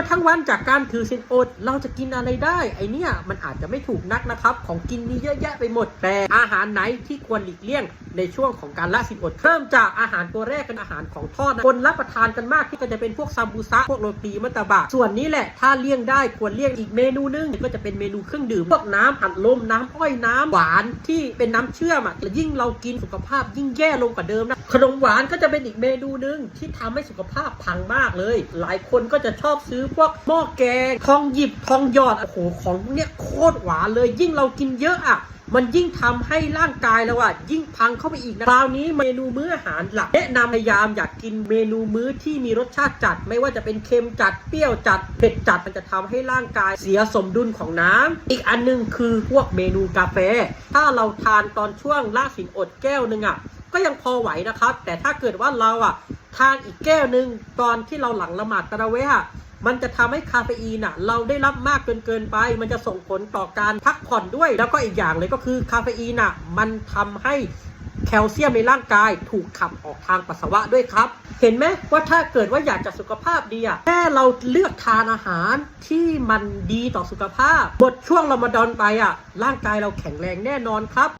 มาทั้งวันจากการถือศีลอด เราจะกินอะไรได้ ไอเนี่ยมันอาจจะไม่ถูกนักนะครับ ของกินมีเยอะแยะไปหมด แต่อาหารไหนที่ควรหลีกเลี่ยงในช่วงของการละศีลอด เริ่มจากอาหารตัวแรกเป็นอาหารของทอดคนรับประทานกันมากที่ก็จะเป็นพวกซาบูซะพวกโรตีมัตตบะส่วนนี้แหละถ้าเลี่ยงได้ควรเลี่ยงอีกเมนูนึงก็จะเป็นเมนูเครื่องดื่มพวกน้ำอัดลมน้ำอ้อยน้ำหวานที่เป็นน้ำเชื่อมอะยิ่งเรากินสุขภาพยิ่งแย่ลงกว่าเดิมนะขนมหวานก็จะเป็นอีกเมนูนึงที่ทำให้สุขภาพพังมากเลย หลายคนก็จะชอบซื้อพวกหม้อแกงทองหยิบทองหยอดโอ้โหของพวกเนี้ยโคตรหวานเลย ยิ่งเรากินเยอะอะมันยิ่งทำให้ร่างกายเราอะยิ่งพังเข้าไปอีกนะคราวนี้เมนูมื้ออาหารหลักแนะนำพยายามอยากกินเมนูมื้อที่มีรสชาติจัด ไม่ว่าจะเป็นเค็มจัดเปรี้ยวจัดเผ็ดจัดมันจะทำให้ร่างกายเสียสมดุลของน้ำอีกอันหนึงคือพวกเมนูกาแฟ ถ้าเราทานตอนช่วงล่าสินอดแก้วหนึ่งอะก็ยังพอไหวนะครับ แต่ถ้าเกิดว่าเราอะทานอีกแก้วหนึ่งตอนที่เราหลังละหมาดตะระเวะ มันจะทำให้คาเฟอีนอะเราได้รับมากเกินเกินไป มันจะส่งผลต่อการพักผ่อนด้วย แล้วก็อีกอย่างเลยก็คือคาเฟอีนอะมันทำให้แคลเซียมในร่างกายถูกขับออกทางปัสสาวะด้วยครับ เห็นไหมว่าถ้าเกิดว่าอยากจะสุขภาพดีอะแค่เราเลือกทานอาหารที่มันดีต่อสุขภาพหมดช่วงรอมฎอนไปอะร่างกายเราแข็งแรงแน่นอนครับ